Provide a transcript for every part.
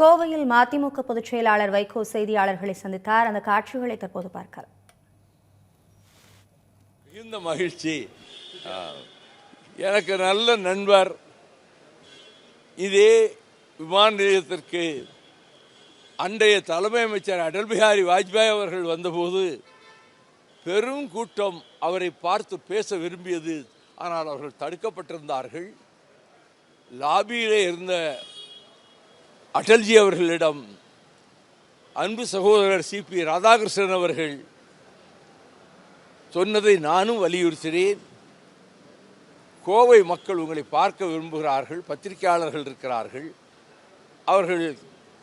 கோவையில் மதிமுக பொதுச் செயலாளர் வைகோ செய்தியாளர்களை சந்தித்தார். அந்த காட்சிகளை தற்போது பார்க்கலாம். மிகுந்த மகிழ்ச்சி. எனக்கு நல்ல நண்பர். இதே விமான நிலையத்திற்கு அன்றைய தலைமை அமைச்சர் அடல் பிஹாரி வாஜ்பாய் அவர்கள் வந்தபோது பெரும் கூட்டம் அவரை பார்த்து பேச விரும்பியது. ஆனால் அவர்கள் தடுக்கப்பட்டிருந்தார்கள். லாபியிலே இருந்த அடல்ஜி அவர்களிடம் அன்பு சகோதரர் சிபி ராதாகிருஷ்ணன் அவர்கள் சொன்னதை நானும் வலியுறுத்தினேன். கோவை மக்கள் உங்களை பார்க்க விரும்புகிறார்கள் பத்திரிகையாளர்கள் இருக்கிறார்கள். அவர்கள்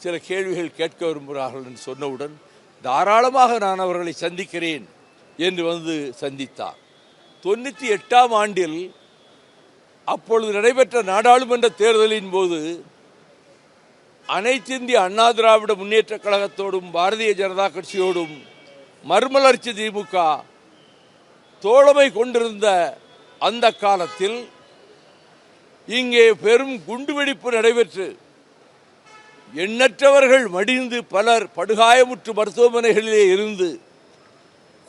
சில கேள்விகள் கேட்க விரும்புகிறார்கள் என்று சொன்னவுடன் தாராளமாக நான் அவர்களை சந்திக்கிறேன் என்று வந்து சந்தித்தார். தொண்ணூற்றி எட்டாம் ஆண்டில் அப்பொழுது நடைபெற்ற நாடாளுமன்ற தேர்தலின் போது அனைத்து இந்திய அண்ணா திராவிட முன்னேற்ற கழகத்தோடும் பாரதிய ஜனதா கட்சியோடும் மறுமலர்ச்சி திமுக தோழமை கொண்டிருந்த அந்த காலத்தில் இங்கே பெரும் குண்டுவெடிப்பு நடைபெற்று எண்ணற்றவர்கள் மடிந்து பலர் படுகாயமுற்று மருத்துவமனைகளிலே இருந்து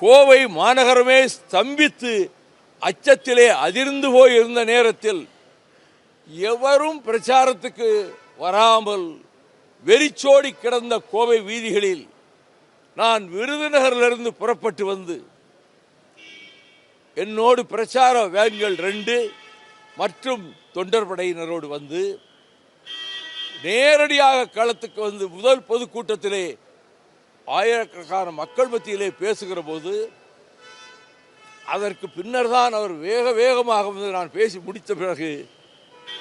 கோவை மாநகரமே ஸ்தம்பித்து அச்சத்திலே அதிர்ந்து போயிருந்த நேரத்தில் எவரும் பிரச்சாரத்துக்கு வராமல் வெறிச்சோடி கிடந்த கோவை வீதிகளில் நான் விருதுநகரிலிருந்து புறப்பட்டு வந்து என்னோடு பிரச்சார வேன்கள் ரெண்டு மற்றும் தொண்டர் படையினரோடு வந்து நேரடியாக களத்துக்கு வந்து முதல் பொதுக்கூட்டத்திலே ஆயிரக்கணக்கான மக்கள் மத்தியிலே பேசுகிற போது அதற்கு பின்னர் தான் அவர் வேக வேகமாக வந்து நான் பேசி முடித்த பிறகு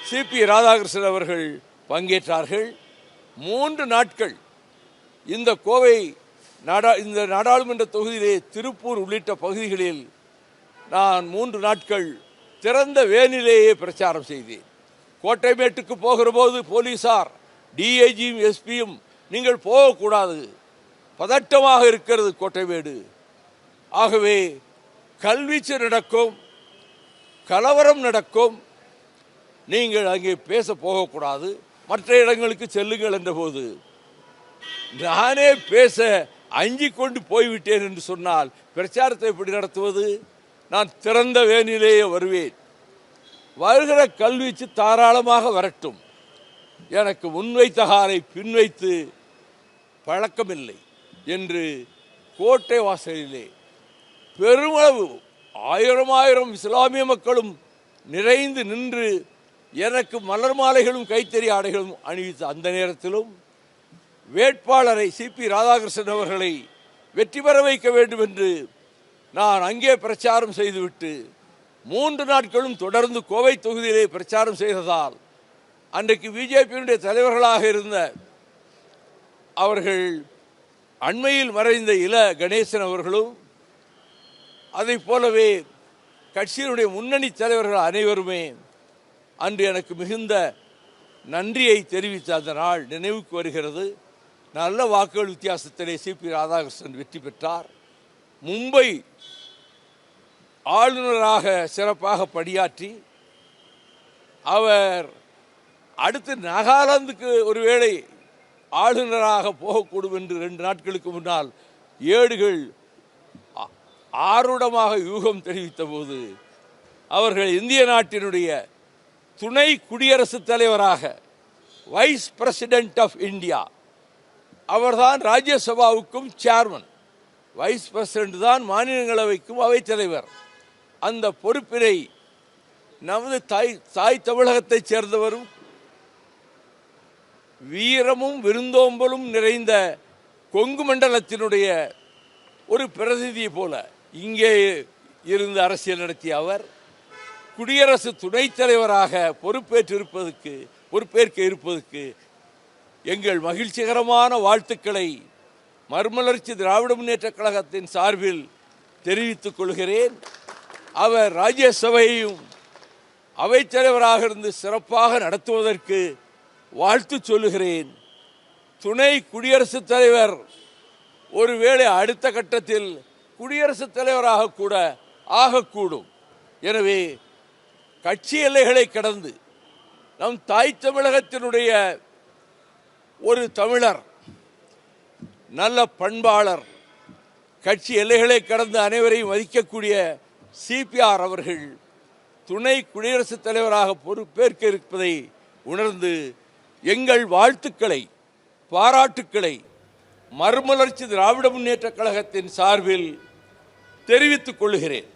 சிபி ராதாகிருஷ்ணன் அவர்கள் பங்கேற்றார்கள். மூன்று நாட்கள் இந்த கோவை நாடா இந்த நாடாளுமன்ற தொகுதியிலே திருப்பூர் உள்ளிட்ட பகுதிகளில் நான் மூன்று நாட்கள் திறந்த வேனிலேயே பிரச்சாரம் செய்தேன். கோட்டைமேட்டுக்கு போகிற போது போலீசார் டிஐஜியும் எஸ்பியும் நீங்கள் போகக்கூடாது. பதட்டமாக இருக்கிறது கோட்டைமேடு. ஆகவே கல்வீச்சு நடக்கும் கலவரம் நடக்கும். நீங்கள் அங்கே பேச போகக்கூடாது. மற்ற இடங்களுக்கு செல்லுங்கள் என்றபோது நானே பேச அஞ்சி கொண்டு போய்விட்டேன் என்று சொன்னால் பிரச்சாரத்தை எப்படி நடத்துவது? நான் திறந்த வேனிலேயே வருவேன். வருகிற கல்வீச்சு தாராளமாக வரட்டும். எனக்கு முன்வைத்தகாரை பின்வைத்து பழக்கமில்லை என்று கோட்டை வாசலிலே பெருமளவு ஆயிரம் ஆயிரம் இஸ்லாமிய மக்களும் நிறைந்து நின்று எனக்கு மலர் மாலைகளும் கைத்தறி ஆடைகளும் அணிவித்த அந்த நேரத்திலும் வேட்பாளரை சிபி ராதாகிருஷ்ணன் அவர்களை வெற்றி பெற வைக்க வேண்டும் என்று நான் அங்கே பிரச்சாரம் செய்துவிட்டு மூன்று நாட்களும் தொடர்ந்து கோவை தொகுதியிலே பிரச்சாரம் செய்ததால் அன்றைக்கு பிஜேபியினுடைய தலைவர்களாக இருந்த அவர்கள் அண்மையில் மறைந்த இள கணேசன் அவர்களும் அதைப் போலவே கட்சியினுடைய முன்னணி தலைவர்கள் அனைவருமே அன்று எனக்கு மிகுந்த நன்றியை தெரிவித்த அந்த நாள் நினைவுக்கு வருகிறது. நல்ல வாக்குகள் வித்தியாசத்திலே சிபி ராதாகிருஷ்ணன் வெற்றி பெற்றார். மும்பை ஆளுநராக சிறப்பாக பணியாற்றி அவர் அடுத்து நாகாலாந்துக்கு ஒருவேளை ஆளுநராக போகக்கூடும் என்று ரெண்டு நாட்களுக்கு முன்னால் ஏடுகள் ஆ- ஆருடமாக யூகம் தெரிவித்த போது அவர்கள் இந்திய நாட்டினுடைய துணை குடியரசுத் தலைவராக வைஸ் பிரசிடென்ட் ஆஃப் இந்தியா அவர்தான் ராஜ்யசபாவுக்கும் சேர்மன் வைஸ் பிரசிடென்ட் தான் மாநிலங்களவைக்கும் அவைத்தலைவர் அந்த பொறுப்பினை நமது தாய் தாய் தமிழகத்தைச் சேர்ந்தவரும் வீரமும் விருந்தோம்பலும் நிறைந்த கொங்கு மண்டலத்தினுடைய ஒரு பிரதிநிதி போல இங்கே இருந்து அரசியல் நடத்திய அவர் குடியரசு துணைத் தலைவராக பொறுப்பேற்றிருப்பதற்கு பொறுப்பேற்க இருப்பதற்கு எங்கள் மகிழ்ச்சிகரமான வாழ்த்துக்களை மறுமலர்ச்சி திராவிட முன்னேற்ற கழகத்தின் சார்பில் தெரிவித்துக் கொள்கிறேன். அவர் ராஜ்யசபையையும் அவைத்தலைவராக இருந்து சிறப்பாக நடத்துவதற்கு வாழ்த்து சொல்லுகிறேன். துணை குடியரசுத் தலைவர் ஒருவேளை அடுத்த கட்டத்தில் குடியரசுத் தலைவராக கூட ஆகக்கூடும். எனவே கட்சி எல்லைகளை கடந்து நம் தாய் தமிழகத்தினுடைய ஒரு தமிழர் நல்ல பண்பாளர் கட்சி எல்லைகளை கடந்து அனைவரையும் மதிக்கக்கூடிய சிபிஆர் அவர்கள் துணை குடியரசுத் தலைவராக பொறுப்பேற்க இருப்பதை உணர்ந்து எங்கள் வாழ்த்துக்களை பாராட்டுக்களை மறுமலர்ச்சி திராவிட முன்னேற்ற கழகத்தின் சார்பில் தெரிவித்துக் கொள்கிறேன்.